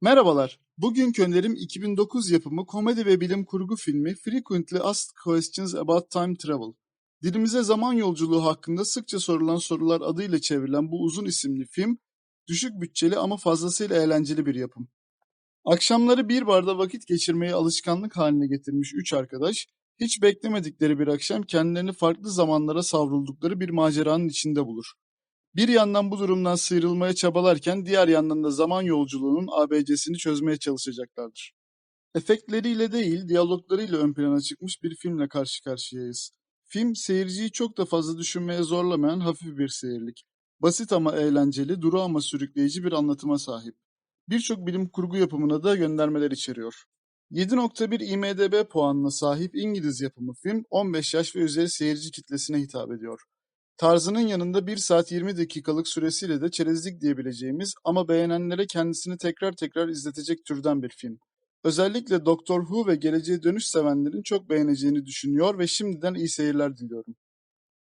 Merhabalar. Bugünkü önerim 2009 yapımı komedi ve bilim kurgu filmi Frequently Asked Questions About Time Travel. Dilimize zaman yolculuğu hakkında sıkça sorulan sorular adıyla çevrilen bu uzun isimli film, düşük bütçeli ama fazlasıyla eğlenceli bir yapım. Akşamları bir barda vakit geçirmeyi alışkanlık haline getirmiş üç arkadaş, hiç beklemedikleri bir akşam kendilerini farklı zamanlara savruldukları bir maceranın içinde bulur. Bir yandan bu durumdan sıyrılmaya çabalarken diğer yandan da zaman yolculuğunun ABC'sini çözmeye çalışacaklardır. Efektleriyle değil, diyaloglarıyla ön plana çıkmış bir filmle karşı karşıyayız. Film, seyirciyi çok da fazla düşünmeye zorlamayan hafif bir seyirlik. Basit ama eğlenceli, duru ama sürükleyici bir anlatıma sahip. Birçok bilim kurgu yapımına da göndermeler içeriyor. 7.1 IMDB puanına sahip İngiliz yapımı film, 15 yaş ve üzeri seyirci kitlesine hitap ediyor. Tarzının yanında 1 saat 20 dakikalık süresiyle de çerezlik diyebileceğimiz ama beğenenlere kendisini tekrar tekrar izletecek türden bir film. Özellikle Doctor Who ve Geleceğe Dönüş sevenlerin çok beğeneceğini düşünüyor ve şimdiden iyi seyirler diliyorum.